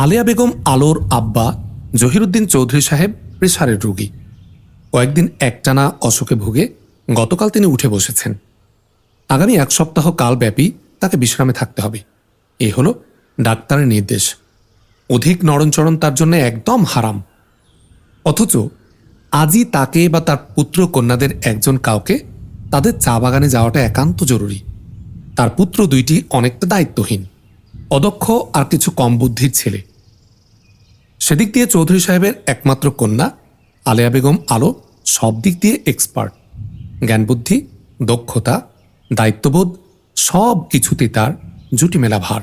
আলিয়া বেগম আলোর আব্বা জহিরুদ্দিন চৌধুরী সাহেব প্রেসারের রোগী। কয়েকদিন একটানা অসুখে ভুগে গতকাল তিনি উঠে বসেছেন। আগামী এক সপ্তাহ কালব্যাপী তাকে বিশ্রামে থাকতে হবে। এ হলো ডাক্তারের নির্দেশ। অধিক নরণচরণ তার জন্য একদম হারাম। অথচ আজই তাকে বা তার পুত্র কন্যাদের একজন কাউকে তাদের চা বাগানে যাওয়াটা একান্ত জরুরি। তার পুত্র দুইটি অনেকটা দায়িত্বহীন। অদক্ষ আর কিছু কম বুদ্ধির ছেলে। সেদিক দিয়ে চৌধুরী সাহেবের একমাত্র কন্যা, আলেয়া বেগম আলো, সব দিক দিয়ে এক্সপার্ট জ্ঞানবুদ্ধি, দক্ষতা, দায়িত্ববোধ, সব কিছুতেই তার জুটি মেলা ভার।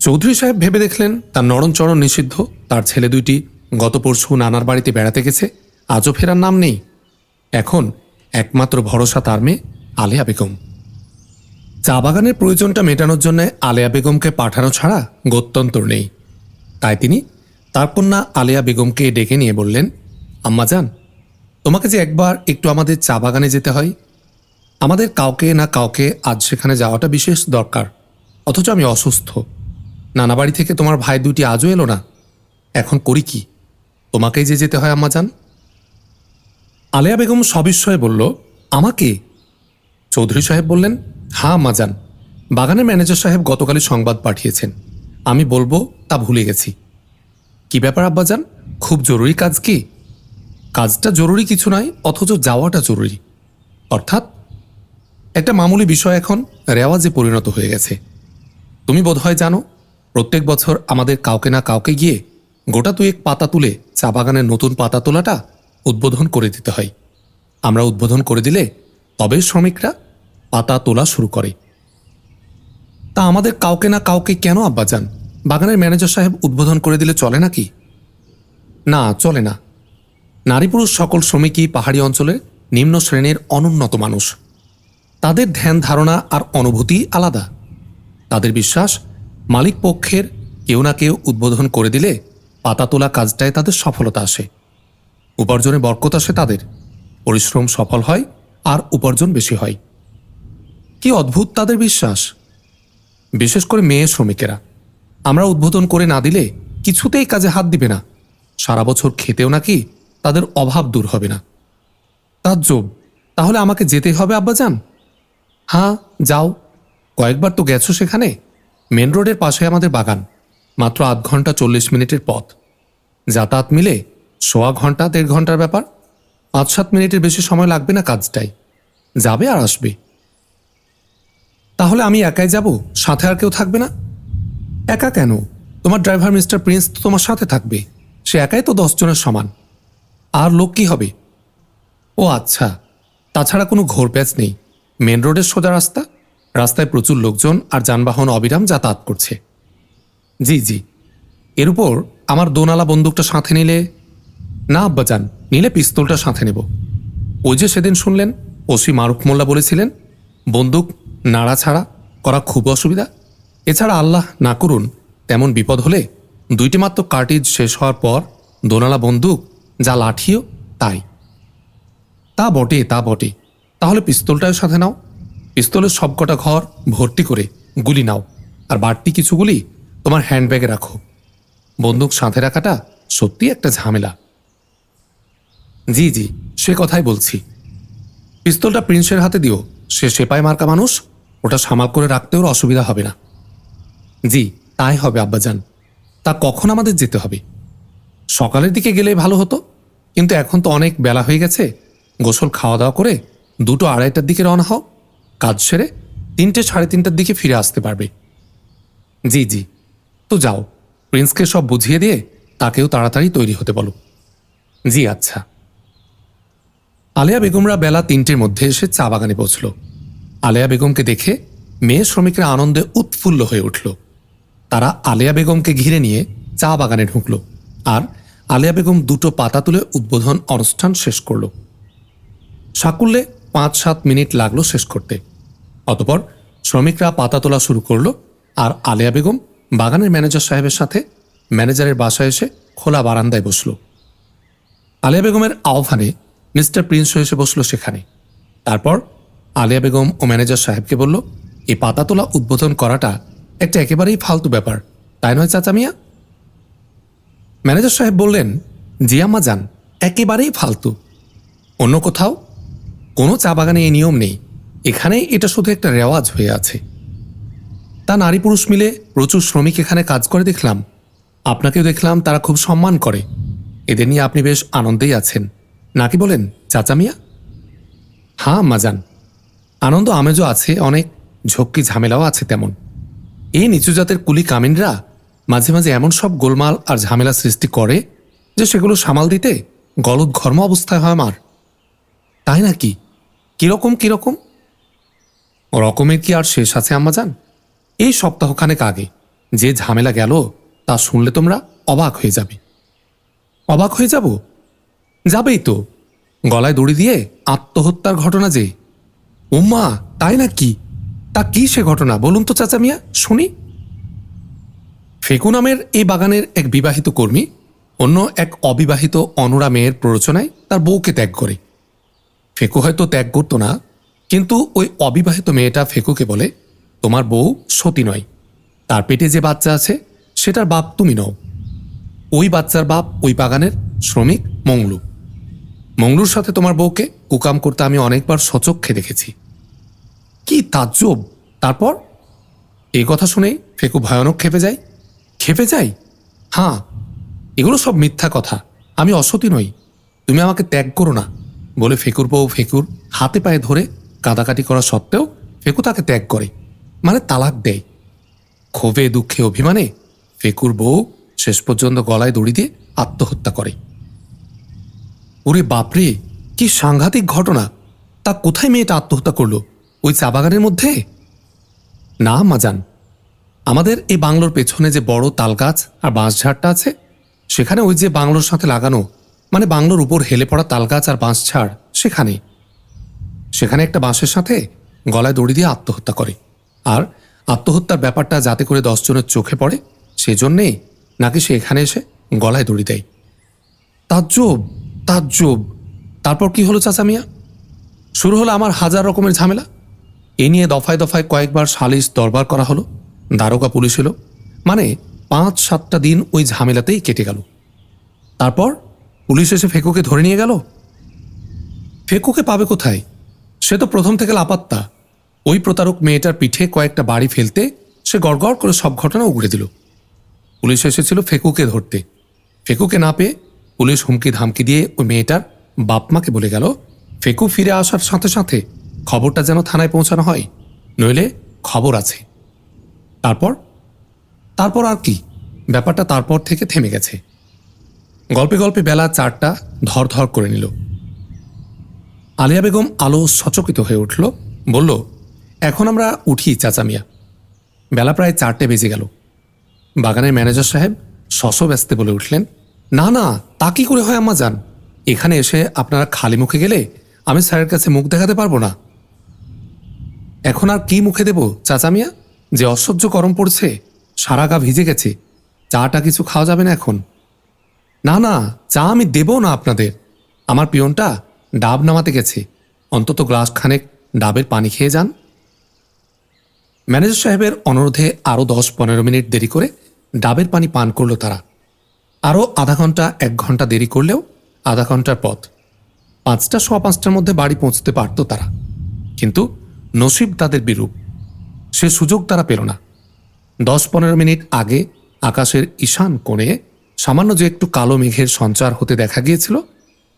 চৌধুরী সাহেব ভেবে দেখলেন, তার নরণচরণ নিষিদ্ধ, তার ছেলে দুইটি গত পরশু নানার বাড়িতে বেড়াতে গেছে, আজও ফেরার নাম নেই। এখন একমাত্র ভরসা তার মেয়ে, আলেয়া বেগম। চা বাগানের প্রয়োজনটা মেটানোর জন্য আলেয়া বেগমকে পাঠানো ছাড়া গত্যন্তর নেই। তাই তিনি তার কন্যা আলেয়া বেগমকে ডেকে নিয়ে বললেন, আম্মা যান, তোমাকে যে একবার একটু আমাদের চা বাগানে যেতে হয়। আমাদের কাউকে না কাউকে আজ সেখানে যাওয়াটা বিশেষ দরকার, অথচ আমি অসুস্থ। নানা বাড়ি থেকে তোমার ভাই দুটি আজও এলো না। এখন করি কি? তোমাকেই যে যেতে হয়, আম্মা যান? আলেয়া বেগম সবিস্ময়ে বলল, আমাকে? চৌধুরী সাহেব বললেন হ্যাঁ আম্মা যান। বাগানের ম্যানেজার সাহেব গতকালই সংবাদ পাঠিয়েছেন। আমি বলব তা ভুলে গেছি। কি ব্যাপার, আব্বাজান? খুব জরুরি কাজ কি? কাজটা জরুরি কিছু নয় অথচ যাওয়াটা জরুরি। অর্থাৎ, একটা মামুলি বিষয় এখন রেওয়াজে পরিণত হয়ে গেছে। তুমি বোধহয় জানো, প্রত্যেক বছর আমাদের কাউকে না কাউকে গিয়ে গোটা তুয়েক পাতা তুলে চা বাগানের নতুন পাতা তোলাটা উদ্বোধন করে দিতে হয়। আমরা উদ্বোধন করে দিলে তবে শ্রমিকরা পাতা তোলা শুরু করে। তা আমাদের কাউকে না কাউকে কেন আব্বা যান বাগানের ম্যানেজার সাহেব উদ্বোধন করে দিলে চলে নাকি? না, চলে না। নারী পুরুষ সকল শ্রমিকই পাহাড়ি অঞ্চলে নিম্ন শ্রেণির অনুন্নত মানুষ। তাদের ধ্যান ধারণা আর অনুভূতি আলাদা। তাদের বিশ্বাস, মালিক পক্ষের কেউ না কেউ উদ্বোধন করে দিলে পাতা তোলা কাজটায় তাদের সফলতা আসে। উপার্জনে বরকত আসে তাদের। পরিশ্রম সফল হয় আর উপার্জন বেশি হয়। কি অদ্ভুত তাদের বিশ্বাস। বিশেষ করে মেয়ে শ্রমিকেরা। আমরা উদ্বোধন করে না দিলে কিছুতেই কাজে হাত দিবে না। সারা বছর খেতেও নাকি তাদের অভাব দূর হবে না। তার তাজ্জব তাহলে আমাকে যেতে হবে, আব্বাজান? হ্যাঁ যাও। কয়েকবার তো গেছো সেখানে। মেন রোডের পাশে আমাদের বাগান, মাত্র আধ ঘণ্টা চল্লিশ মিনিটের পথ। যাতায়াত মিলে সোয়া ঘণ্টা, দেড় ঘণ্টার ব্যাপার। পাঁচ সাত মিনিটের বেশি সময় লাগবে না কাজটাই যাবে আর আসবে। তাহলে আমি একাই যাব, সাথে আর কেউ থাকবে না? একা কেন? তোমার ড্রাইভার মিস্টার প্রিন্স তো তোমার সাথে থাকবে। সে একাই তো দশজনের সমান। আর লোক কি হবে? ও আচ্ছা তাছাড়া কোনো ঘোর প্যাচ নেই। মেন রোডের সোজা রাস্তা? রাস্তায় প্রচুর লোকজন আর যানবাহন অবিরাম যাতায়াত করছে। জি জি। এর উপর আমার দোনালা বন্দুকটা সাথে নিলে? না, আব্বাজান, নিলে পিস্তলটা সাথে নেব। ওই যে সেদিন শুনলেন, ওসি মারুফ মোল্লা বলেছিলেন, বন্দুক নাড়া ছাড়া করা খুব অসুবিধা। এছাড়া আল্লাহ না করুন, তেমন বিপদ হলে দুইটি মাত্র কার্টিজ শেষ হওয়ার পর দোনালা বন্দুক, যা লাঠিও, তাই। তা বটে তা বটে। তাহলে পিস্তলটাও সাথে নাও। পিস্তলের সবকটা ঘর ভর্তি করে গুলি নাও, আর বাড়তি কিছু গুলি তোমার হ্যান্ডব্যাগে রাখো। বন্দুক সাথে রাখাটা সত্যি একটা ঝামেলা। জি জি, সে কথাই বলছি। পিস্তলটা প্রিন্সের হাতে দিও। সে সেপাই মার্কা মানুষ, ওটা সামাল করে রাখতেও অসুবিধা হবে না। জি, তাই হবে, আব্বাজান। তা কখন আমাদের যেতে হবে? সকালের দিকে গেলে ভালো হতো। কিন্তু এখন তো অনেক বেলা হয়ে গেছে। গোসল খাওয়া দাওয়া করে দুটো আড়াইটার দিকে রওনা হও। কাজ সেরে তিনটে, সাড়ে তিনটার দিকে ফিরে আসতে পারবে। জি জি। তো যাও, প্রিন্সকে সব বুঝিয়ে দিয়ে তাকেও তাড়াতাড়ি তৈরি হতে বলো। জি আচ্ছা। আলেয়া বেগমরা বেলা তিনটের মধ্যে এসে চা বাগানে পৌঁছল। আলেয়া বেগমকে দেখে মেয়ে শ্রমিকরা আনন্দে উৎফুল্ল হয়ে উঠল। তারা আলেয়া বেগমকে ঘিরে নিয়ে চা বাগানে ঢুকল আর আলেয়া বেগম দুটো পাতা তুলে উদ্বোধন অনুষ্ঠান শেষ করল। সাকুল্যে পাঁচ সাত মিনিট লাগল শেষ করতে। অতপর শ্রমিকরা পাতা তোলা শুরু করল আর আলেয়া বেগম বাগানের ম্যানেজার সাহেবের সাথে ম্যানেজারের বাসায় এসে খোলা বারান্দায় বসল। আলিয়া বেগমের আহ্বানে মিস্টার প্রিন্স এসে বসল সেখানে। তারপর আলিয়া বেগম ও ম্যানেজার সাহেবকে বলল এই পাতা তোলা উদ্বোধন করাটা একটা একেবারেই ফালতু ব্যাপার, তাই নয় চাচা মিয়া? ম্যানেজার সাহেব বললেন জি আম্মা যান, একেবারেই ফালতু। অন্য কোথাও? কোনো চা বাগানে এই নিয়ম নেই। এখানে এটা শুধু একটা রেওয়াজ হয়ে আছে। তা নারী পুরুষ মিলে প্রচুর শ্রমিক এখানে কাজ করে দেখলাম। আপনাকেও দেখলাম তারা খুব সম্মান করে। এদের নিয়ে আপনি বেশ আনন্দেই আছেন। নাকি বলেন, চাচা মিয়া? হ্যাঁ যান। আনন্দ আমেজও আছে, অনেক ঝক্কি ঝামেলাও আছে তেমন। এই নিচু জাতের কুলি কামিনরা মাঝে মাঝে এমন সব গোলমাল আর ঝামেলা সৃষ্টি করে যে সেগুলো সামাল দিতে গলদ ঘর্ম অবস্থায় হয় আমার। তাই নাকি? কীরকম কীরকম? রকমের কি আর শেষ আছে আম্মা যান এই সপ্তাহখানেক আগে যে ঝামেলা গেল, তা শুনলে তোমরা অবাক হয়ে যাবে। অবাক হয়ে যাব? যাবেই তো। গলায় দড়ি দিয়ে আত্মহত্যার ঘটনা যে। উম্মা, তাই না কি তা কি সে ঘটনা? বলুন তো, চাচা মিয়া, শুনি। ফেকু নামের এই বাগানের এক বিবাহিত কর্মী অন্য এক অবিবাহিত অনরা মেয়ের প্ররোচনায় তার বউকে ত্যাগ করে। ফেকু হয়তো ত্যাগ করতো না, কিন্তু ওই অবিবাহিত মেয়েটা ফেকুকে বলে, তোমার বউ সতী নয়। তার পেটে যে বাচ্চা আছে, সেটার বাপ তুমি নও। ওই বাচ্চার বাপ ওই বাগানের শ্রমিক মংলু। মংলুর সাথে তোমার বউকে কুকাম করতে আমি অনেকবার সচক্ষে দেখেছি। কি তাজ্জব? তারপর এই কথা শুনেই ফেকু ভয়ানক খেপে যায়। খেপে যাই হ্যাঁ এগুলো সব মিথ্যা কথা। আমি অসতী নই। তুমি আমাকে ত্যাগ করো না, বলে ফেকুর বউ ফেকুর হাতে পায়ে ধরে কাদাকাটি করা সত্ত্বেও ফেকু তাকে ত্যাগ করে মানে তালাক দেয়। ক্ষোভে, দুঃখে, অভিমানে ফেকুর বউ শেষ পর্যন্ত গলায় দড়ি দিয়ে আত্মহত্যা করে। ওরে বাপরে, কি সাংঘাতিক ঘটনা। তা কোথায় মেয়েটা আত্মহত্যা করল? ওই চা বাগানের মধ্যে? না, মাজান। আমাদের এই বাংলোর পেছনে যে বড় তালগাছ আর বাঁশঝাড়টা আছে, সেখানে ওই যে বাংলোর সাথে লাগানো মানে বাংলোর উপর হেলে পড়া তালগাছ আর বাঁশ ছাড় সেখানে। সেখানে একটা বাঁশের সাথে গলায় দড়ি দিয়ে আত্মহত্যা করে। আর আত্মহত্যার ব্যাপারটা যাতে করে দশজনের চোখে পড়ে, সেজন্যেই নাকি সে এখানে এসে গলায় দড়ি দেয়। তাজ্জব তাজ্জব। তারপর কি হলো চাচা মিয়া? শুরু হলো আমার হাজার রকমের ঝামেলা। এ নিয়ে দফায় দফায় কয়েকবার সালিশ দরবার করা হলো। দারোগা পুলিশ এলো। মানে পাঁচ সাতটা দিন ওই ঝামেলাতেই কেটে গেল। তারপর পুলিশ এসে ফেকুকে ধরে নিয়ে গেল। ফেকুকে পাবে কোথায়? সে তো প্রথম থেকে লাপাত্তা। ওই প্রতারক মেয়েটার পিঠে কয়েকটা বাড়ি ফেলতে সে গড়গড় করে সব ঘটনা উগড়ে দিল। পুলিশ এসেছিল ফেকুকে ধরতে। ফেকুকে না পেয়ে পুলিশ হুমকি ধামকি দিয়ে ওই মেয়েটার বাপমাকে বলে গেল, ফেকু ফিরে আসার সাথে সাথে খবরটা যেন থানায় পৌঁছানো হয়, নইলে খবর আছে। তারপর? তারপর আর কি? ব্যাপারটা তারপর থেকে থেমে গেছে। গল্পে গল্পে বেলা চারটা ধর ধর করে নিল। আলিয়া বেগম আলো সচকিত হয়ে উঠল, বলল, এখন আমরা উঠি, চাচা মিয়া। বেলা প্রায় চারটে বেজে গেল। বাগানের ম্যানেজার সাহেব শশ ব্যস্তে বলে উঠলেন, না না, তা কি করে হয়, আম্মা যান এখানে এসে আপনারা খালি মুখে গেলে আমি স্যারের কাছে মুখ দেখাতে পারব না। এখন আর কি মুখে দেব, চাচা মিয়া? যে অসহ্য গরম পড়ছে, সারা গা ভিজে গেছে, চাটা কিছু খাওয়া যাবে না এখন। না না, চা আমি দেবো না আপনাদের। আমার পিয়নটা ডাব নামাতে গেছে। অন্তত গ্লাস খানেক ডাবের পানি খেয়ে যান। ম্যানেজার সাহেবের অনুরোধে আরও দশ পনেরো মিনিট দেরি করে ডাবের পানি পান করল তারা। আরও আধা ঘণ্টা, এক ঘণ্টা দেরি করলেও আধা ঘণ্টার পথ। পাঁচটা, সোয়া পাঁচটার মধ্যে বাড়ি পৌঁছতে পারত তারা। কিন্তু নসিব তাদের বিরূপ। সে সুযোগ তারা পেল না। দশ পনেরো মিনিট আগে আকাশের ঈশান কোণে সামান্য যে একটু কালো মেঘের সঞ্চার হতে দেখা গিয়েছিল,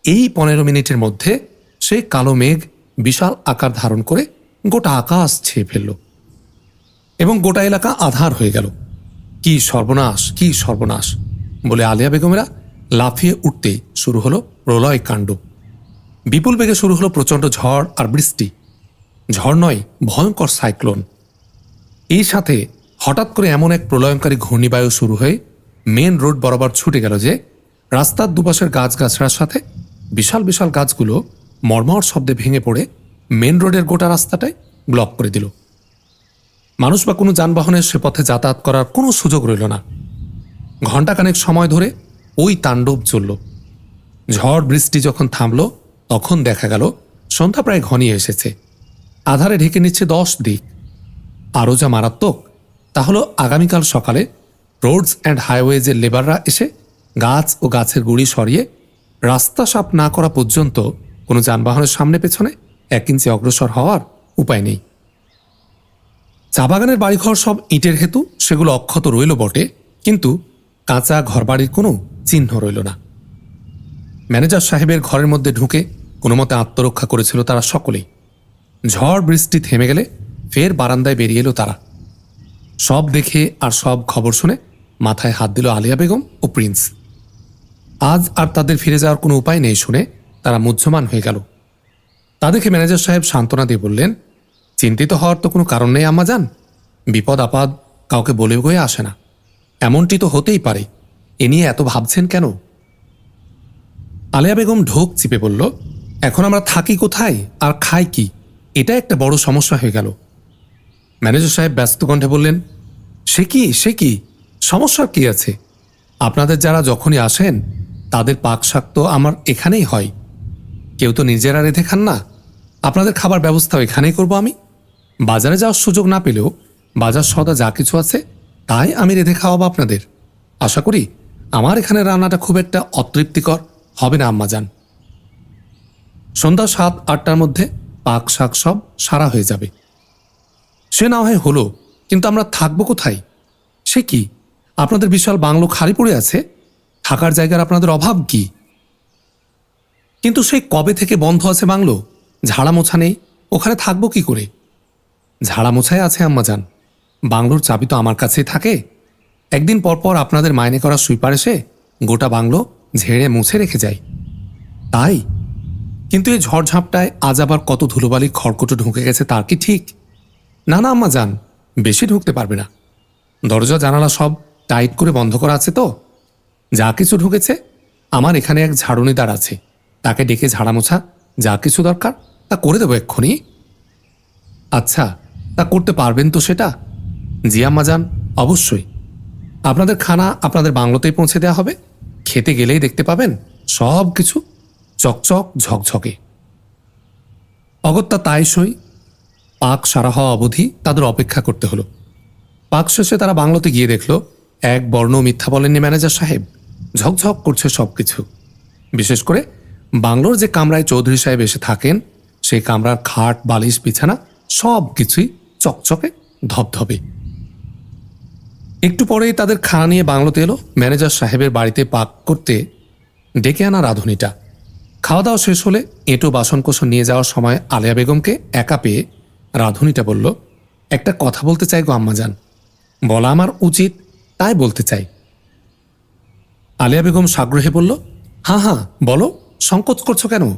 এই পনেরো মিনিটের মধ্যে সেই কালো মেঘ বিশাল আকার ধারণ করে গোটা আকাশ ছেয়ে ফেলল এবং গোটা এলাকা আধার হয়ে গেল। কি সর্বনাশ কি সর্বনাশ বলে আলিয়া বেগমেরা লাফিয়ে উঠতেই শুরু হলো প্রলয় কাণ্ড বিপুল বেগে শুরু হলো প্রচণ্ড ঝড় আর বৃষ্টি। ঝড় নয়, ভয়ঙ্কর সাইক্লোন। এই সাথে হঠাৎ করে এমন এক প্রলয়ঙ্কারী ঘূর্ণিবায়ু শুরু হয়ে মেন রোড বরাবর ছুটে গেল যে রাস্তার দুপাশের গাছগাছড়ার সাথে বিশাল বিশাল গাছগুলো মর্মর শব্দে ভেঙে পড়ে মেন রোডের গোটা রাস্তাটাই ব্লক করে দিল। মানুষ বা কোনো যানবাহনের সে পথে যাতায়াত করার কোনো সুযোগ রইল না। ঘণ্টাখানেক সময় ধরে ওই তাণ্ডব চলল। ঝড় বৃষ্টি যখন থামল, তখন দেখা গেল সন্ধ্যা প্রায় ঘনিয়ে এসেছে। আধারে ঢেকে নিচ্ছে দশ দিক। আরও যা মারাত্মক, তা হলো আগামীকাল সকালে রোডস অ্যান্ড হাইওয়েজের লেবাররা এসে গাছ ও গাছের গুড়ি সরিয়ে রাস্তা সাপ না করা পর্যন্ত কোনো যানবাহনের সামনে পেছনে এক ইঞ্চি অগ্রসর হওয়ার উপায় নেই। চা বাগানের বাড়িঘর সব ইটের হেতু, সেগুলো অক্ষত রইল বটে, কিন্তু কাঁচা ঘরবাড়ির কোনো চিহ্ন রইল না। ম্যানেজার সাহেবের ঘরের মধ্যে ঢুকে কোনো মতে আত্মরক্ষা করেছিল তারা সকলেই। ঝড় বৃষ্টি থেমে গেলে ফের বারান্দায় বেরিয়ে এলো তারা। সব দেখে আর সব খবর শুনে মাথায় হাত দিল আলিয়া বেগম ও প্রিন্স। আজ আর তাদের ফিরে যাওয়ার কোনো উপায় নেই শুনে তারা মুহ্যমান হয়ে গেল। তা দেখে ম্যানেজার সাহেব সান্ত্বনা দিয়ে বললেন, চিন্তিত হওয়ার তো কোনো কারণ নেই, আম্মা যান বিপদ, আপদ কাউকে বলে গয়ে আসে না। এমনটি তো হতেই পারে। এ নিয়ে এত ভাবছেন কেন? আলিয়া বেগম ঢোক চিপে বলল, এখন আমরা থাকি কোথায়? আর খাই কি? এটা একটা বড় সমস্যা হয়ে গেল। ম্যানেজার সাহেব ব্যস্ত কণ্ঠে বললেন, সে কি সে কি? সমস্যার কি আছে? আপনাদের যারা যখনই আসেন, তাদের পাক শাক তো আমার এখানেই হয়। কেউ তো নিজেরা রেঁধে খান না। আপনাদের খাবার ব্যবস্থাও এখানেই করব আমি। বাজারে যাওয়ার সুযোগ না পেলেও বাজার সদা যা কিছু আছে, তাই আমি রেঁধে খাওয়াবো আপনাদের। আশা করি আমার এখানে রান্নাটা খুব একটা অতৃপ্তিকর হবে না আম্মা যান সন্ধ্যা সাত, আটটার মধ্যে পাক শাক সব সারা হয়ে যাবে। সে না হয় হলো, কিন্তু আমরা থাকব কোথায়? সে কি? আপনাদের বিশাল বাংলো খালি পড়ে আছে? থাকার জায়গার আপনাদের অভাব কি? কিন্তু সেই কবে থেকে বন্ধ আছে বাংলো? ঝাড়া মোছা নেই, ওখানে থাকব কি করে? ঝাড়া মোছায় আছে আম্মা যান বাংলোর চাবি তো আমার কাছেই থাকে। একদিন পর পর আপনাদের মাইনে করা সুইপার এসে গোটা বাংলো ঝেড়ে মুছে রেখে যায়। তাই কিন্তু এই ঝড়ঝাপটায় আজ আবার কত ধুলোবালি খড়কটো ঢুকে গেছে তার কি ঠিক? না না, আম্মা যান, বেশি ঢুকতে পারবে না। দরজা, জানালা সব টাইট করে বন্ধ করা আছে তো? যা কিছু ঢুকেছে, আমার এখানে এক ঝাড়ুনিদার আছে। তাকে ডেকে ঝাড়া মোছা, যা কিছু দরকার, তা করে দেবো এক্ষুনি। আচ্ছা তা করতে পারবেন তো সেটা? জি, আম্মা যান, অবশ্যই। আপনাদের খানা আপনাদের বাংলোতেই পৌঁছে দেওয়া হবে। খেতে গেলেই দেখতে পাবেন, সব কিছু চকচক ঝকঝকে। অগত্যা তাই সই পাক সারা হওয়া অবধি তাদের অপেক্ষা করতে হলো। পাক শেষে তারা বাংলোতে গিয়ে দেখল, এক বর্ণ মিথ্যা বলেননি ম্যানেজার সাহেব। ঝকঝক করছে সব কিছু বিশেষ করে বাংলোর যে কামরায় চৌধুরী সাহেব এসে থাকেন, সেই কামরার খাট, বালিশ, বিছানা সব কিছুই চকচকে ধপধপে একটু পরেই তাদের খানা নিয়ে বাংলোতে এলো ম্যানেজার সাহেবের বাড়িতে পাক করতে ডেকে আনা রাঁধুনিটা। খাওয়া দাওয়া শেষ হলে এঁটো বাসনকোসন নিয়ে যাওয়ার সময় আলিয়া বেগমকে একা পেয়ে রাঁধুনিটা বলল, একটা কথা বলতে চাই গো আম্মাজান। বলা আমার উচিত, তাই বলতে চাই। আলিয়া বেগম সাগ্রহে বলল হ্যাঁ হ্যাঁ বলো, সংকোচ করছ কেন?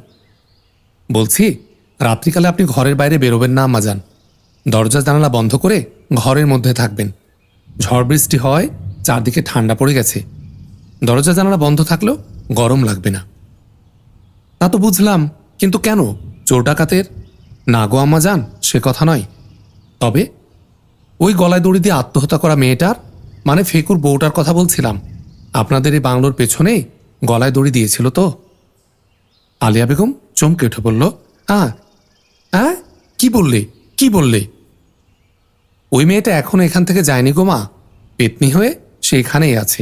বলছি, রাত্রিকালে আপনি ঘরের বাইরে বেরোবেন না আম্মাজান। দরজা জানালা বন্ধ করে ঘরের মধ্যে থাকবেন। ঝড় বৃষ্টি হয়, চারদিকে ঠান্ডা পড়ে গেছে। দরজা জানালা বন্ধ থাকলেও গরম লাগবে না। তা তো বুঝলাম, কিন্তু কেন? চোর ডাকাতের? না গো আম্মা যান সে কথা নয়। তবে ওই গলায় দড়ি দিয়ে আত্মহত্যা করা মেয়েটার মানে ফেকুর বউটার কথা বলছিলাম। আপনাদের এই বাংলোর পেছনে গলায় দড়ি দিয়েছিল তো? আলিয়া বেগম চমকে উঠে বলল হ্যাঁ হ্যাঁ কি বললে? কি বললে? ওই মেয়েটা এখনও এখান থেকে যায়নি গো মা। পেতনি হয়ে সে এখানেই আছে।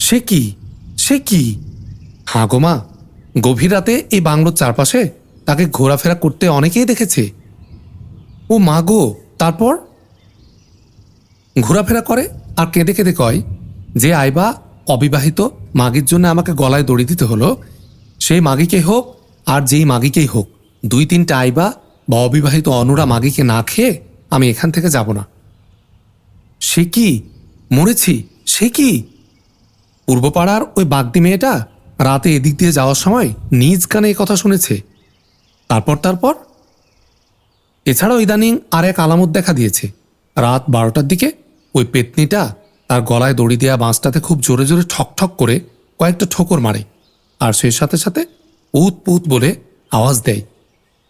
সে কি? সে কি? হাঁ গো মা গভীর রাতে এই বাংলোর চারপাশে তাকে ঘোরাফেরা করতে অনেকেই দেখেছে। ও মা গো, তারপর? ঘোরাফেরা করে আর কেঁদে কেঁদে কয়, যে আইবা অবিবাহিত মাগির জন্য আমাকে গলায় দড়ি দিতে হলো, সেই মাগিকে হোক আর যেই মাগিকেই হোক, দুই তিনটা আইবা বা অবিবাহিত অনুরা মাগিকে না খেয়ে আমি এখান থেকে যাব না। সে কি? মরেছি? সে কি? পূর্বপাড়ার ওই বাগদি মেয়েটা রাতে এদিক দিয়ে যাওয়ার সময় নিজ কানে কথা শুনেছে। তারপর তারপর? এছাড়াও ইদানিং আর এক আলামত দেখা দিয়েছে। রাত বারোটার দিকে ওই পেতনিটা তার গলায় দড়ি দেওয়া বাঁশটাতে খুব জোরে জোরে ঠক ঠক করে কয়েকটা ঠোকর মারে আর সেই সাথে সাথে উত পুত বলে আওয়াজ দেয়।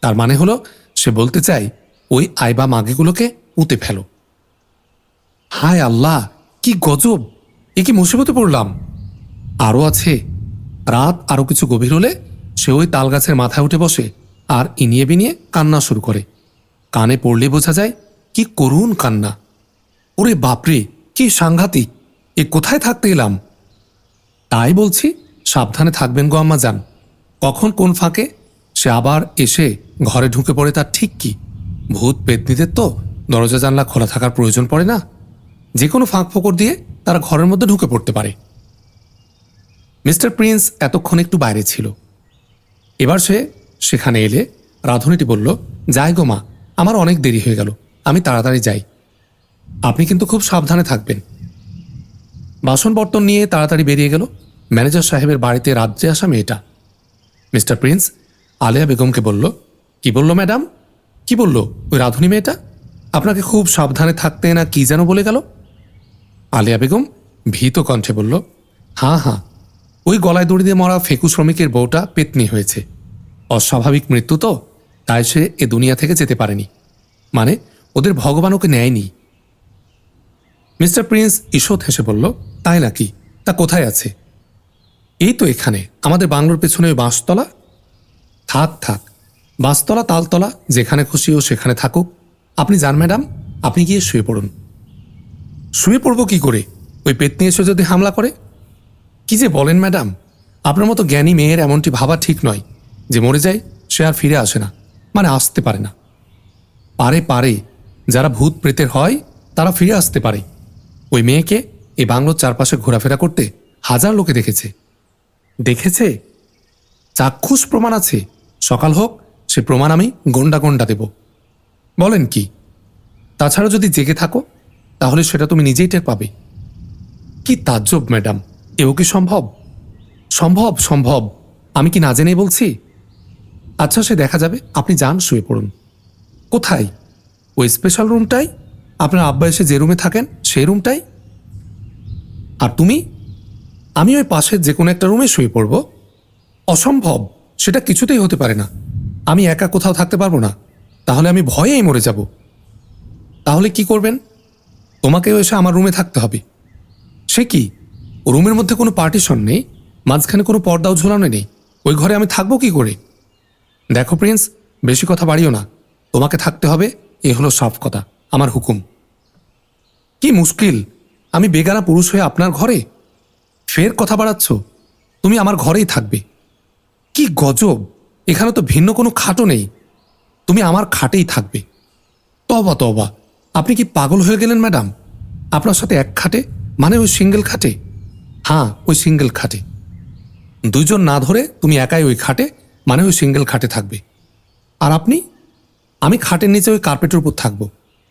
তার মানে হলো, সে বলতে চায়, ওই আইবা মাগেগুলোকে পুঁতে ফেলো। হায় আল্লাহ, কি গজব! এ কি মুসিবতে পড়লাম। আরও আছে রাত আরও কিছু গভীর হলে সে ওই তালগাছের মাথায় উঠে বসে আর ইনিয়ে বিনিয়ে কান্না শুরু করে। কানে পড়লে বোঝা যায়, কি করুণ কান্না। ওরে বাপরে, কি সাংঘাতিক, এ কোথায় থাকতে এলাম? তাই বলছি, সাবধানে থাকবেন গো আম্মা যান। কখন কোন ফাঁকে সে আবার এসে ঘরে ঢুকে পড়ে তার ঠিক কি? ভূত পেতনিদের তো দরজা জানলা খোলা থাকার প্রয়োজন পড়ে না? যে কোনো ফাঁক ফোকর দিয়ে তারা ঘরের মধ্যে ঢুকে পড়তে পারে। মিস্টার প্রিন্স এতক্ষণ একটু বাইরে ছিল। এবার সে সেখানে এলে রাধুনিটি বলল, যাই গো মা, আমার অনেক দেরি হয়ে গেল, আমি তাড়াতাড়ি যাই। আপনি কিন্তু খুব সাবধানে থাকবেন। বাসন বর্তন নিয়ে তাড়াতাড়ি বেরিয়ে গেল ম্যানেজার সাহেবের বাড়িতে রাজ্যে আসা মেয়েটা। মিস্টার প্রিন্স আলিয়া বেগমকে বলল, কি বলল ম্যাডাম? কি বলল ওই রাধুনি মেয়েটা? আপনাকে খুব সাবধানে থাকতে না কি যেন বলে গেল? আলিয়া বেগম ভীত কণ্ঠে বলল হাঁ হাঁ ওই গলায় দড়ি দিয়ে মরা ফেকু শ্রমিকের বউটা পেতনি হয়েছে। অস্বাভাবিক মৃত্যু তো, তাই সে এ দুনিয়া থেকে যেতে পারেনি। মানে ওদের ভগবান ওকে নেয়নি। মিস্টার প্রিন্স ঈষৎ হেসে বলল, তাই নাকি? তা কোথায় আছে? এই তো এখানে, আমাদের বাংলোর পেছনে ওই বাঁশতলা? থাক থাক, বাঁশতলা, তালতলা, যেখানে খুশি ও সেখানে থাকুক। আপনি যান, ম্যাডাম, আপনি গিয়ে শুয়ে পড়ুন। শুয়ে পড়ব কি করে? ওই পেতনি এসে যদি হামলা করে কি যে বলেন, ম্যাডাম? আপনার মতো জ্ঞানী মেয়ের এমনটি ভাবা ঠিক নয়। যে মরে যায়, সে আর ফিরে আসে না। মানে আসতে পারে না। পারে পারে, যারা ভূত প্রেতের হয়, তারা ফিরে আসতে পারে। ওই মেয়েকে এই বাংলোর চারপাশে ঘোরাফেরা করতে হাজার লোকে দেখেছে। দেখেছে? চাক্ষুষ প্রমাণ আছে। সকাল হোক, সে প্রমাণ আমি গন্ডা গন্ডা দেব। বলেন কি? তাছাড়া যদি জেগে থাকো, তাহলে সেটা তুমি নিজেই টের পাবে। কি তাজ্জব, ম্যাডাম। এও কি সম্ভব? সম্ভব সম্ভব। আমি কি না জেনেই বলছি? আচ্ছা সে দেখা যাবে। আপনি যান, শুয়ে পড়ুন। কোথায়? ওই স্পেশাল রুমটাই আপনার আব্বা এসে যে রুমে থাকেন, সেই রুমটাই আর তুমি? আমি ওই পাশের যে কোনো একটা রুমে শুয়ে পড়ব। অসম্ভব! সেটা কিছুতেই হতে পারে না। আমি একা কোথাও থাকতে পারব না। তাহলে আমি ভয়েই মরে যাব। তাহলে কি করবেন? তোমাকেও এসে আমার রুমে থাকতে হবে। সে কি? রুমের মধ্যে কোনো পার্টিশন নেই, মাঝখানে কোনো পর্দাও ঝোলানো নেই। ওই ঘরে আমি থাকব কি করে? দেখো প্রিন্স, বেশি কথা বাড়িও না। তোমাকে থাকতে হবে, এ হলো সাফ কথা, আমার হুকুম। কি মুশকিল, আমি বেগানা পুরুষ হয়ে আপনার ঘরে? ফের কথা বাড়াচ্ছ? তুমি আমার ঘরেই থাকবে। কি গজব, এখানে তো ভিন্ন কোনো খাটও নেই। তুমি আমার খাটেই থাকবে। তবা তবা, আপনি কি পাগল হয়ে গেলেন, ম্যাডাম? আপনার সাথে এক খাটে মানে ওই সিঙ্গেল খাটে? হ্যাঁ ওই সিঙ্গেল খাটে। দুইজন না ধরে তুমি একাই ওই খাটে মানে ওই সিঙ্গেল খাটে থাকবে। আর আপনি? আমি খাটের নিচে ওই কার্পেটের উপর থাকব।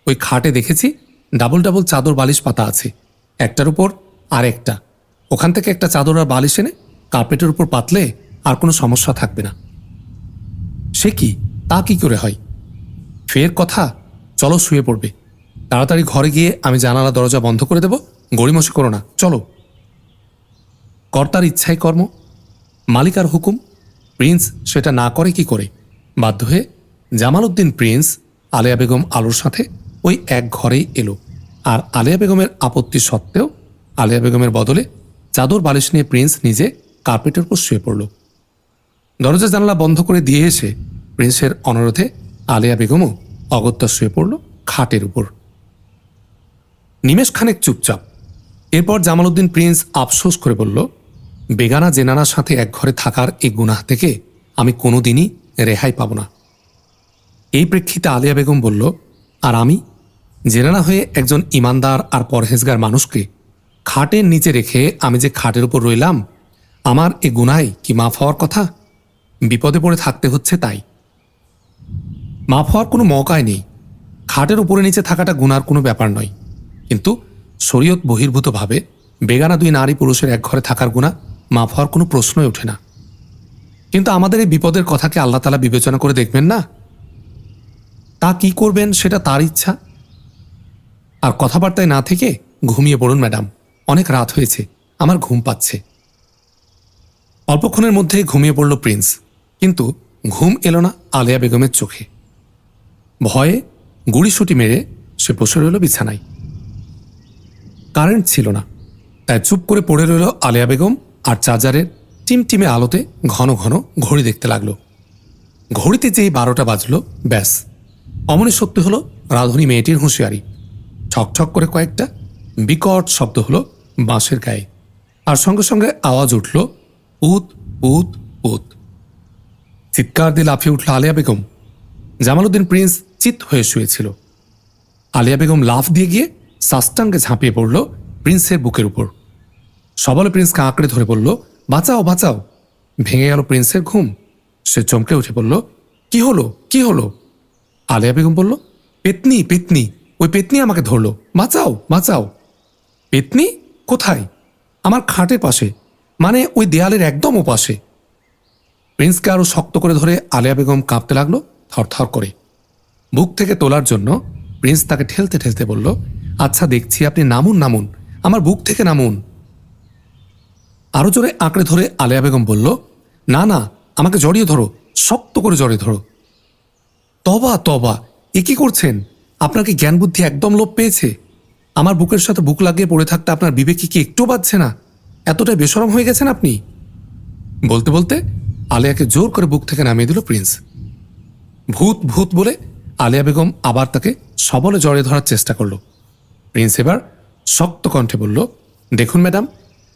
ওই খাটে দেখেছি ডাবল ডাবল চাদর বালিশ পাতা আছে। একটার উপর আর একটা। ওখান থেকে একটা চাদর আর বালিশ এনে কার্পেটের উপর পাতলে আর কোনো সমস্যা থাকবে না। সে কি? তা কি করে হয়? ফের কথা? চলো শুয়ে পড়বে। তাড়াতাড়ি ঘরে গিয়ে আমি জানালা দরজা বন্ধ করে দেব। গড়িমসি করো না। চলো। কর্তার ইচ্ছাই কর্ম, মালিকার হুকুম, প্রিন্স সেটা না করে কি করে? বাধ্য হয়ে জামাল উদ্দিন প্রিন্স আলেয়া বেগম আলোর সাথে ওই এক ঘরেই এলো। আর আলেয়া বেগমের আপত্তি সত্ত্বেও আলেয়া বেগমের বদলে চাদর বালিশ নিয়ে প্রিন্স নিজে কার্পেটের উপর শুয়ে পড়ল। দরজা জানালা বন্ধ করে দিয়ে এসে প্রিন্সের অনুরোধে আলেয়া বেগমও অগত্যা শুয়ে পড়ল খাটের উপর। নিমেষ খানেক চুপচাপ। এরপর জামালউদ্দিন প্রিন্স আফসোস করে বলল, বেগানা জেনানার সাথে এক ঘরে থাকার এই গুনাহ থেকে আমি কোনোদিনই রেহাই পাব না। এই প্রেক্ষিতে আলিয়া বেগম বলল, আর আমি, জেনানা হয়ে একজন ইমানদার আর পরহেজগার মানুষকে খাটের নিচে রেখে আমি যে খাটের উপর রইলাম, আমার এ গুনায় কি মাফ হওয়ার কথা? বিপদে পড়ে থাকতে হচ্ছে তাই। মাফ হওয়ার কোনো মৌকাই নেই। খাটের উপরে নিচে থাকাটা গুনার কোনো ব্যাপার নয়। কিন্তু শরীয়ত বহির্ভূতভাবে বেগানা দুই নারী পুরুষের এক ঘরে থাকার গুণা মাফ হওয়ার কোনো প্রশ্নই ওঠে না। কিন্তু আমাদের এই বিপদের কথাকে আল্লাহ তালা বিবেচনা করে দেখবেন না? তা কি করবেন সেটা তার ইচ্ছা? আর কথাবার্তায় না থেকে ঘুমিয়ে পড়ুন ম্যাডাম, অনেক রাত হয়েছে, আমার ঘুম পাচ্ছে। অল্পক্ষণের মধ্যেই ঘুমিয়ে পড়ল প্রিন্স, কিন্তু ঘুম এলো না আলিয়া বেগমের চোখে। ভয়ে গুড়িসুটি মেরে সে বসে রইল বিছানায়। কারেন্ট ছিল না। তাই চুপ করে পড়ে রইল আলিয়া বেগম আর চার্জারের টিমটিমে আলোতে ঘন ঘন ঘড়ি দেখতে লাগল। ঘড়িতে যেই বারোটা বাজলো, ব্যাস। অমনি সত্যি হলো, রাধুনী মেয়েটির হুঁশিয়ারি। ঠকঠক করে কয়েকটা বিকট শব্দ হলো বাঁশের গায়ে। আর সঙ্গে সঙ্গে আওয়াজ উঠল, উত উত উত। চিৎকার দিয়ে লাফিয়ে উঠল আলিয়া বেগম। জামালউদ্দিন প্রিন্স চিত হয়ে শুয়েছিল। আলিয়া বেগম লাফ দিয়ে গিয়ে সাস্টাঙ্গে ঝাঁপিয়ে পড়ল প্রিন্সের বুকের উপর। সবলে প্রিন্সকে আঁকড়ে ধরে বলল, বাঁচাও বাঁচাও। ভেঙে গেল প্রিন্সের ঘুম। সে চমকে উঠে বলল, কি হলো? কি হলো? আলিয়া বেগম বলল, পেতনি পেতনি, ওই পেতনি আমাকে ধরলো। বাঁচাও বাঁচাও। পেতনি? কোথায়? আমার খাটের পাশে মানে ওই দেয়ালের একদম ওপাশে। প্রিন্সকে আরও শক্ত করে ধরে আলিয়া বেগম কাঁপতে লাগল, থরথর করে। বুক থেকে তোলার জন্য প্রিন্স তাকে ঠেলতে ঠেলতে বলল আচ্ছা দেখছি, আপনি নামুন নামুন। আমার বুক থেকে নামুন। আরও জোরে আঁকড়ে ধরে আলিয়া বেগম বলল, না না, আমাকে জড়িয়ে ধরো, শক্ত করে জড়িয়ে ধরো। তবা তবা, এ কি করছেন? আপনার কি জ্ঞান বুদ্ধি একদম লোপ পেয়েছে? আমার বুকের সাথে বুক লাগিয়ে পড়ে থাকতে আপনার বিবেকে কি একটু বাজছে না? এতটাই বেসরম হয়ে গেছেন আপনি? বলতে বলতে আলিয়াকে জোর করে বুক থেকে নামিয়ে দিল প্রিন্স। ভূত ভূত বলে আলিয়া বেগম আবার তাকে সবলে জড়িয়ে ধরার চেষ্টা করল। প্রিন্স এবার শক্ত কণ্ঠে বলল, দেখুন ম্যাডাম,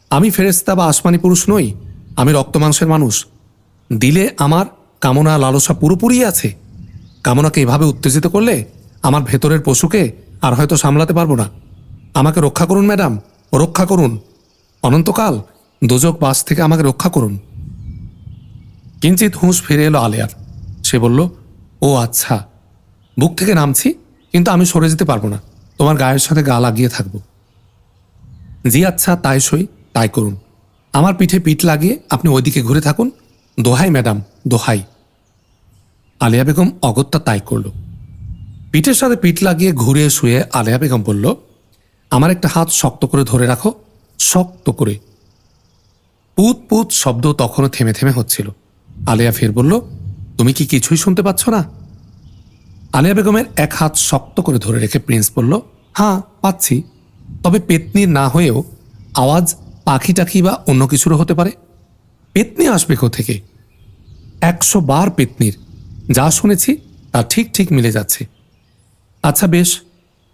আমি ফেরেস্তা বা আসমানি পুরুষ নই, আমি রক্ত মাংসের মানুষ। দিলে আমার কামনা লালসা পুরোপুরি আছে। কামনাকে এভাবে উত্তেজিত করলে আমার ভেতরের পশুকে আর হয়তো সামলাতে পারব না। আমাকে রক্ষা করুন ম্যাডাম, রক্ষা করুন। অনন্তকাল দোজক বাস থেকে আমাকে রক্ষা করুন। কিঞ্চিত হুঁশ ফিরে এলো আলিয়ার। সে বলল, ও আচ্ছা বুক থেকে নামছি, কিন্তু আমি সরে যেতে পারব না। তোমার গায়ের সাথে গা লাগিয়ে থাকব। জি আচ্ছা তাই সই, তাই করুন। আমার পিঠে পিঠ লাগিয়ে আপনি ওইদিকে ঘুরে থাকুন। দোহাই, ম্যাডাম, দোহাই। আলিয়া বেগম অগত্যা তাই করল। পিঠের সাথে পিঠ লাগিয়ে ঘুরে শুয়ে আলিয়া বেগম বলল, আমার একটা হাত শক্ত করে ধরে রাখো, শক্ত করে। পুত পুত শব্দ তখনও থেমে থেমে হচ্ছিল। আলিয়া ফের বলল, তুমি কি কিছুই শুনতে পাচ্ছ না? আলিয়া বেগমের এক হাত শক্ত করে ধরে রেখে প্রিন্স বলল হ্যাঁ পাচ্ছি। তবে পেতনির না হয়েও আওয়াজ পাখি টাকি বা অন্য কিছুরও হতে পারে। পেতনি আসবে থেকে একশো বার পেতনির। যা শুনেছি তা ঠিক ঠিক মিলে যাচ্ছে। আচ্ছা বেশ,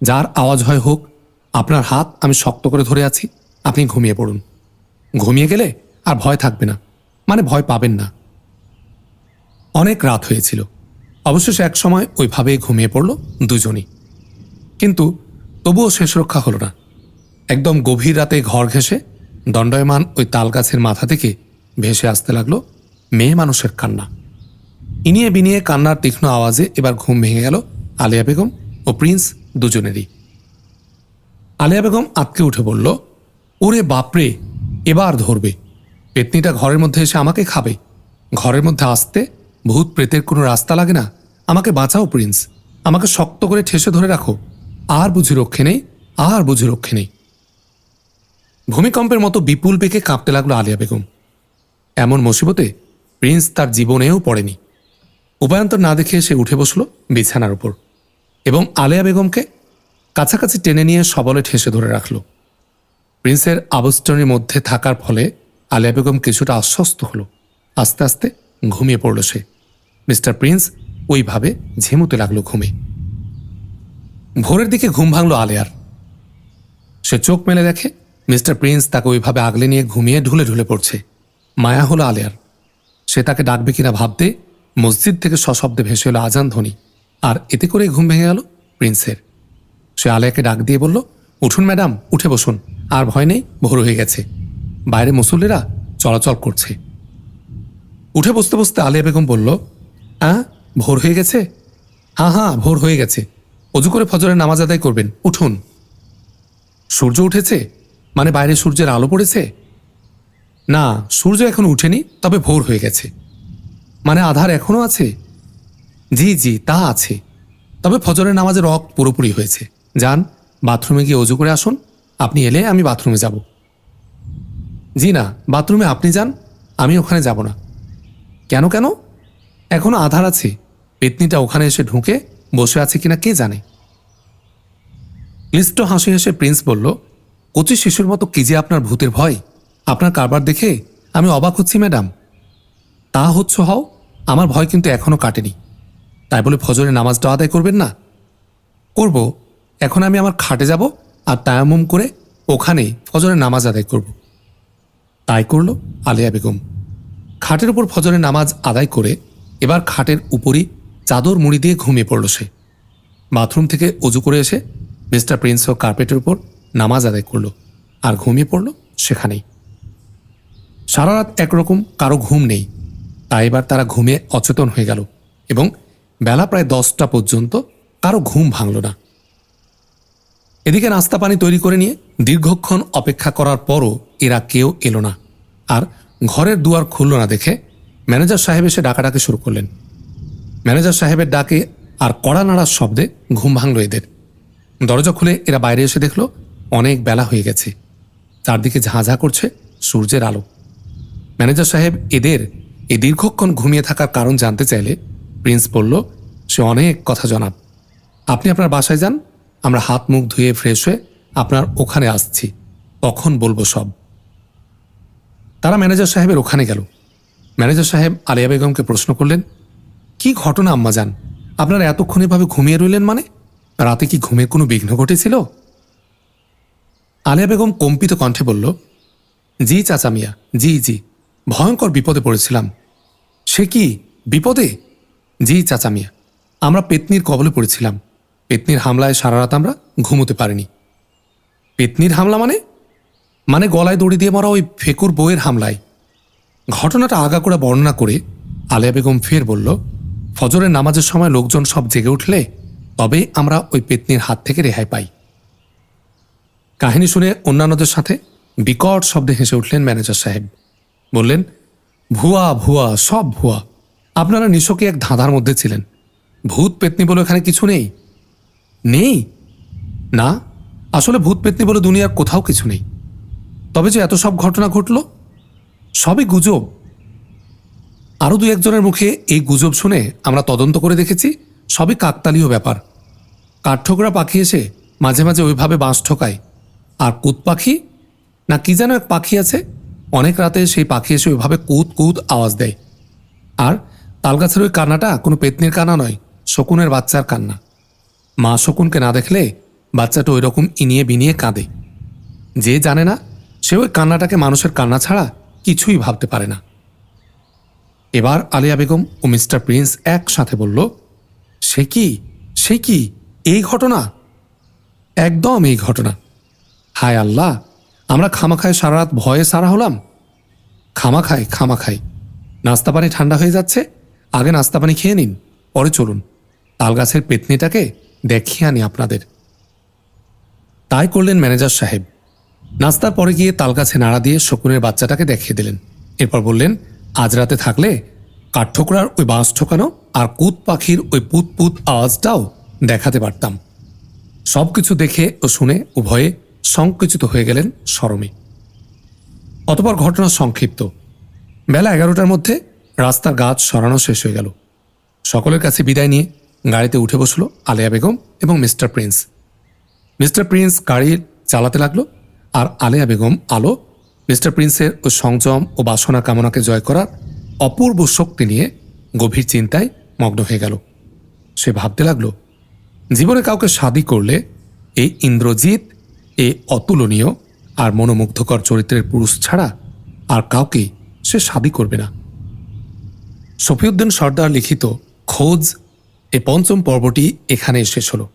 যার আওয়াজ হয় হোক, আপনার হাত আমি শক্ত করে ধরে আছি। আপনি ঘুমিয়ে পড়ুন। ঘুমিয়ে গেলে আর ভয় থাকবে না। মানে ভয় পাবেন না। অনেক রাত হয়েছিল। অবশেষে এক সময় ওইভাবেই ঘুমিয়ে পড়ল দুজনই। কিন্তু তবুও শেষ রক্ষা হলো না। একদম গভীর রাতে ঘর ঘেঁষে দণ্ডয়মান ওই তালগাছের মাথা থেকে ভেসে আসতে লাগল মেয়ে মানুষের কান্না। ইনিয়ে বিনিয়ে কান্নার তীক্ষ্ণ আওয়াজে এবার ঘুম ভেঙে গেল আলিয়া বেগম ও প্রিন্স দুজনেরই। আলিয়া বেগম আতকে উঠে বলল, ওরে বাপরে, এবার ধরবে। পেতনিটা ঘরের মধ্যে এসে আমাকে খাবে। ঘরের মধ্যে আসতে ভূত প্রেতের কোনো রাস্তা লাগে না? আমাকে বাঁচাও, প্রিন্স। আমাকে শক্ত করে ঠেসে ধরে রাখো। আর বুঝি রক্ষে নেই, আর বুঝি রক্ষে নেই। ভূমিকম্পের মতো বিপুল বেগে কাঁপতে লাগল আলিয়া বেগম। এমন মুসিবতে প্রিন্স তার জীবনেও পড়েনি। উপায়ন্তর না দেখে সে উঠে বসল বিছানার উপর এবং আলিয়া বেগমকে কাছাকাছি টেনে নিয়ে সবলে ঠেসে ধরে রাখল। প্রিন্সের আবস্তনের মধ্যে থাকার ফলে আলিয়া বেগম কিছুটা আশ্বস্ত হলো। আস্তে আস্তে ঘুমিয়ে পড়ল সে। মিস্টার প্রিন্স ওইভাবে ঝেমুতে লাগল ঘুমে। ভোরের দিকে ঘুম ভাঙল আলেয়ার। সে চোখ মেলে দেখে মিস্টার প্রিন্স তাকে ওইভাবে আগলে নিয়ে ঘুমিয়ে ঢুলে ঢুলে পড়ছে। মায়া হলো আলেয়ার। সে তাকে ডাকবে কিনা ভাবতে মসজিদ থেকে সশব্দে ভেসে এলো আজান ধ্বনি। আর এতে করে ঘুম ভেঙে গেল প্রিন্সের। সে আলেয়াকে ডাক দিয়ে বলল, উঠুন ম্যাডাম, উঠে বসুন। আর ভয় নেই, ভোর হয়ে গেছে। বাইরে মুসল্লিরা চলাচল করছে। উঠে বসতে বসতে আলিয়া বেগম বলল হ্যাঁ ভোর হয়ে গেছে? হ্যাঁ হ্যাঁ ভোর হয়ে গেছে। অজু করে ফজরের নামাজ আদায় করবেন। উঠুন। সূর্য উঠেছে? মানে বাইরে সূর্যের আলো পড়েছে? না, সূর্য এখন উঠেনি, তবে ভোর হয়ে গেছে। মানে আধার এখনও আছে? জি জি, তা আছে। তবে ফজরের নামাজের রক পুরোপুরি হয়েছে। যান, বাথরুমে গিয়ে অজু করে আসুন। আপনি এলে আমি বাথরুমে যাব। জি না, বাথরুমে আপনি যান, আমি ওখানে যাব না। কেন কেন? এখনও আধার আছে। পেতনিটা ওখানে এসে ঢুকে বসে আছে কিনা কে জানে? ক্লিষ্ট হাসি হেসে প্রিন্স বলল, কচি শিশুর মতো কি যে আপনার ভূতের ভয়? আপনার কারবার দেখে আমি অবাক হচ্ছি, ম্যাডাম। তা হচ্ছ হও, আমার ভয় কিন্তু এখনও কাটেনি। তাই বলে ফজরে নামাজটা আদায় করবেন না? করব, এখন আমি আমার খাটে যাব আর তায়ামুম করে ওখানেই ফজরের নামাজ আদায় করব। তাই করল আলিয়া বেগম। খাটের উপর ফজরের নামাজ আদায় করে এবার খাটের উপরই চাদর মুড়ি দিয়ে ঘুমিয়ে পড়ল সে। বাথরুম থেকে অজু করে এসে মিস্টার প্রিন্সও কার্পেটের উপর নামাজ আদায় করল আর ঘুমিয়ে পড়ল সেখানেই। সারা রাত একরকম কারও ঘুম নেই। তাই এবার তারা ঘুমিয়ে অচেতন হয়ে গেল এবং বেলা প্রায় দশটা পর্যন্ত কারও ঘুম ভাঙল না। এদিকে নাস্তা পানি তৈরি করে নিয়ে দীর্ঘক্ষণ অপেক্ষা করার পরও এরা কেউ এলো না। আর ঘরের দুয়ার খুলল না দেখে ম্যানেজার সাহেব এসে ডাকাডাকি শুরু করলেন। ম্যানেজার সাহেবের ডাকে আর কড়া নাড়ার শব্দে ঘুম ভাঙল এদের। দরজা খুলে এরা বাইরে এসে দেখল অনেক বেলা হয়ে গেছে। চারদিকে ঝাঁঝা করছে সূর্যের আলো। ম্যানেজার সাহেব এদের এই দীর্ঘক্ষণ ঘুমিয়ে থাকার কারণ জানতে চাইলে প্রিন্স বলল, সে অনেক কথা জানাব। আপনি আপনার বাসায় যান, আমরা হাত মুখ ধুয়ে ফ্রেশ হয়ে আপনার ওখানে আসছি। তখন বলব সব। তারা ম্যানেজার সাহেবের ওখানে গেল। ম্যানেজার সাহেব আলিয়া বেগমকে প্রশ্ন করলেন কি ঘটনা আম্মা যান আপনারা এতক্ষণ এভাবে ঘুমিয়ে রইলেন মানে? রাতে কি ঘুমের কোনো বিঘ্ন ঘটেছিল? আলিয়া বেগম কম্পিত কণ্ঠে বলল, জি, চাচা মিয়া, জি জি, ভয়ঙ্কর বিপদে পড়েছিলাম। সে কি, বিপদে? জি, চাচা মিয়া, আমরা পেতনির কবলে পড়েছিলাম। পেতনির হামলায় সারা রাত আমরা ঘুমোতে পারিনি। পেতনির হামলা মানে? মানে গলায় দড়ি দিয়ে মরা ওই ফেকুর বউয়ের হামলায়। ঘটনাটা আগা করে বর্ণনা করে আলিয়া বেগম ফের বলল ফজরের নামাজের সময় লোকজন সব জেগে উঠলে তবে আমরা ওই পেতনির হাত থেকে রেহাই পাই। কাহিনী শুনে অন্যান্যদের সাথে বিকট শব্দে হেসে উঠলেন ম্যানেজার সাহেব। বললেন, ভুয়া ভুয়া, সব ভুয়া। আপনারা নিশকে এক ধাঁধার মধ্যে ছিলেন। ভূত পেতনি বলে এখানে কিছু নেই? নেই? না, আসলে ভূত পেতনি বলে দুনিয়ার কোথাও কিছু নেই। তবে যে এত সব ঘটনা ঘটল, সবই গুজব। আরও দু একজনের মুখে এই গুজব শুনে আমরা তদন্ত করে দেখেছি, সবই কাকতালীয় ব্যাপার। কাঠঠোকরা পাখি এসে মাঝে মাঝে ওইভাবে বাঁশ ঠোকায়। আর কুত পাখি? না কি যেন এক পাখি আছে, অনেক রাতে সেই পাখি এসে ওইভাবে কুত কুত আওয়াজ দেয়। আর তালগাছের ওই কান্নাটা কোনো পেতনির কান্না নয়, শকুনের বাচ্চার কান্না। মা শকুনকে না দেখলে বাচ্চাটা ওই রকম ইনিয়ে বিনিয়ে কাঁদে। যে জানে না, সে ওই কান্নাটাকে মানুষের কান্না ছাড়া কিছুই ভাবতে পারে না। এবার আলিয়া বেগম ও মিস্টার প্রিন্স একসাথে বলল, সে কি? সে কি? এই ঘটনা? একদম এই ঘটনা। হায় আল্লাহ, আমরা খামাখায় সারা রাত ভয়ে সারা হলাম? খামাখায় খামাখায়। নাস্তা পানি ঠান্ডা হয়ে যাচ্ছে, আগে নাস্তা পানি খেয়ে নিন, পরে চলুন। তাল গাছের পেতনিটাকে দেখিয়ে আনি আপনাদের। তাই করলেন ম্যানেজার সাহেব। নাস্তার পরে গিয়ে তালগাছে নাড়া দিয়ে শকুনের বাচ্চাটাকে দেখিয়ে দিলেন। এরপর বললেন আজ রাতে থাকলে কাঠঠোকরার ওই বাঁশ ঠোকানো আর কুত পাখির ওই পুত পুত আওয়াজটাও দেখাতে পারতাম। সব কিছু দেখে ও শুনে উভয়ে সংকুচিত হয়ে গেলেন সরমে। অতপর ঘটনা সংক্ষিপ্ত। বেলা এগারোটার মধ্যে রাস্তার গাছ সরানো শেষ হয়ে গেল। সকলের কাছে বিদায় নিয়ে গাড়িতে উঠে বসল আলিয়া বেগম এবং মিস্টার প্রিন্স। মিস্টার প্রিন্স গাড়ি চালাতে লাগল আর আলেয়া বেগম আলো মিস্টার প্রিন্সের ওই সংযম ও বাসনা কামনাকে জয় করার অপূর্ব শক্তি নিয়ে গভীর চিন্তায় মগ্ন হয়ে গেল। সে ভাবতে লাগল, জীবনে কাউকে শাদি করলে এই ইন্দ্রজিৎ এ অতুলনীয় আর মনোমুগ্ধকর চরিত্রের পুরুষ ছাড়া আর কাউকে সে শাদি করবে না। শফিউদ্দিন সর্দার লিখিত খোঁজ এ পঞ্চম পর্বটি এখানে শেষ হলো।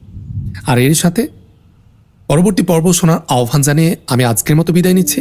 আর এর সাথে পরবর্তী পর্ব শোনার আহ্বান জানিয়ে আমি আজকের মতো বিদায় নিচ্ছি।